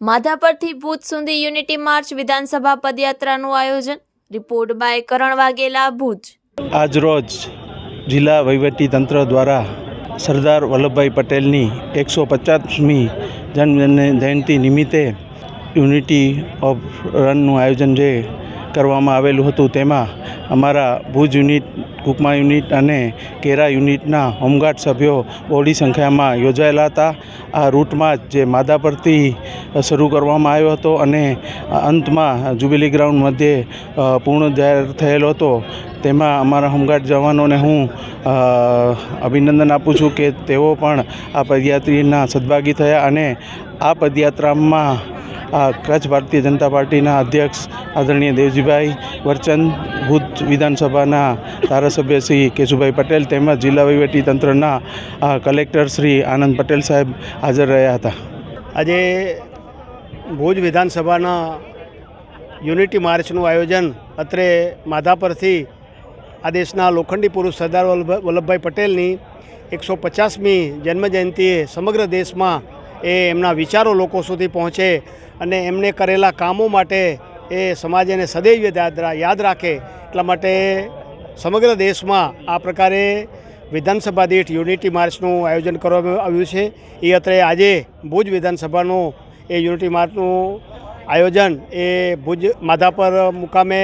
માધાપરથી ભૂજ સુધી unity March વિધાનસભા પદયાત્રાનું આયોજન. Report by Karan Vaghela, Bhuj. આજરોજ જિલ્લા વહીવટી તંત્ર દ્વારા સરદાર વલ્લભભાઈ પટેલની એકસો પચાસમી જન્મ જયંતિ નિમિત્તે યુનિટી ઓફ રનનું આયોજન જે કરવામાં આવેલું હતું. તેમાં અમારા ભુજ યુનિટ કુકમા યુનિટ અને કેરા યુનિટના હોમગાર્ડ સભ્યો બહોળી સંખ્યામાં યોજાયેલા હતા. આ રૂટમાં જ માદાપરથી શરૂ કરવામાં આવ્યો હતો અને અંતમાં જુબિલી ગ્રાઉન્ડ મધ્યે પૂર્ણ જાહેર થયેલો હતો. તેમાં અમારા હોમગાર્ડ જવાનોને હું અભિનંદન આપું છું કે તેઓ પણ આ પદયાત્રીના સદભાગી થયા અને આ પદયાત્રામાં કચ્છ ભારતીય જનતા પાર્ટીના અધ્યક્ષ આદરણીય દેવજીભાઈ વરચંદ ભૂત વિધાનસભાના ધારાસભ્ય શ્રી કેશુભાઈ પટેલ તેમજ જિલ્લા તંત્રના કલેક્ટર શ્રી આનંદ પટેલ સાહેબ હાજર રહ્યા હતા. આજે ભુજ વિધાનસભાના યુનિટી માર્ચનું આયોજન અત્રે માધાપરથી આ દેશના લોખંડી પુરુષ સરદાર વલ્લભભાઈ પટેલની એકસો પચાસમી જન્મજયંતિએ સમગ્ર દેશમાં એ એમના વિચારો લોકો સુધી પહોંચે અને એમને કરેલા કામો માટે એ સમાજ એને સદૈવ યાદ રાખે. એટલા માટે સમગ્ર દેશમાં આ પ્રકારે વિધાનસભા દીઠ યુનિટી માર્ચનું આયોજન કરવામાં આવ્યું છે. એ અત્રે આજે ભુજ વિધાનસભાનું એ યુનિટી માર્ચનું આયોજન એ ભુજ માધાપર મુકામે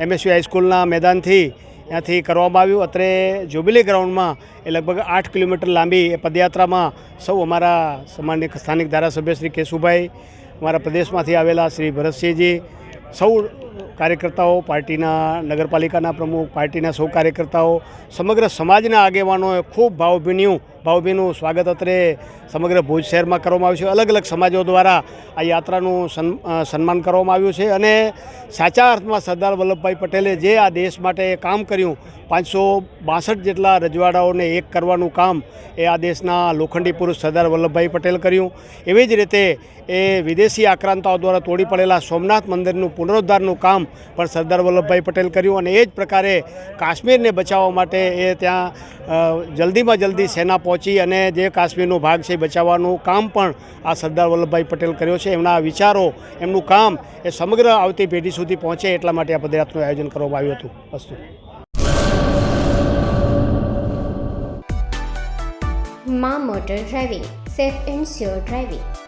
એમએસયુ હાઈસ્કૂલના મેદાનથી ત્યાંથી કરવામાં આવ્યું. અત્રે જ્યુબિલી ગ્રાઉન્ડમાં એ લગભગ આઠ કિલોમીટર લાંબી એ પદયાત્રામાં સૌ અમારા સમાન્ય સ્થાનિક ધારાસભ્ય શ્રી કેશુભાઈ, અમારા પ્રદેશમાંથી આવેલા શ્રી ભરતસિંહજી, સૌ કાર્યકર્તાઓ, પાર્ટીના નગરપાલિકાના પ્રમુખ, પાર્ટીના સૌ કાર્યકર્તાઓ, સમગ્ર સમાજના આગેવાનોએ ખૂબ ભાવભીન્યું ભાવભીનું સ્વાગત અત્રે સમગ્ર ભુજ શહેરમાં કરવામાં આવ્યું છે. અલગ અલગ સમાજો દ્વારા આ યાત્રાનું સન્ સન્માન કરવામાં આવ્યું છે અને સાચા અર્થમાં સરદાર વલ્લભભાઈ પટેલે જે આ દેશ માટે કામ કર્યું, પાંચસો બાસઠ જેટલા રજવાડાઓને એક કરવાનું કામ એ આ દેશના લોખંડી પુરુષ સરદાર વલ્લભભાઈ પટેલ કર્યું. એવી જ રીતે એ વિદેશી આક્રાંતાઓ દ્વારા તોડી પડેલા સોમનાથ મંદિરનું પુનરુદ્ધારનું કામ પણ સરદાર વલ્લભભાઈ પટેલ કર્યું અને એ જ પ્રકારે કાશ્મીરને બચાવવા માટે એ ત્યાં જલ્દીમાં જલ્દી સેના પહોંચી અને જે કાશ્મીરનો ભાગ છે બચાવવાનું કામ પણ આ સરદાર વલ્લભભાઈ પટેલ કર્યો છે. એમના વિચારો, એમનું કામ એ સમગ્ર આવતી પેઢી સુધી પહોંચે એટલા માટે આ પદયાત્રાનું આયોજન કરવામાં આવ્યું હતું. વસ્તુ. માં motor driving, safe and sure driving.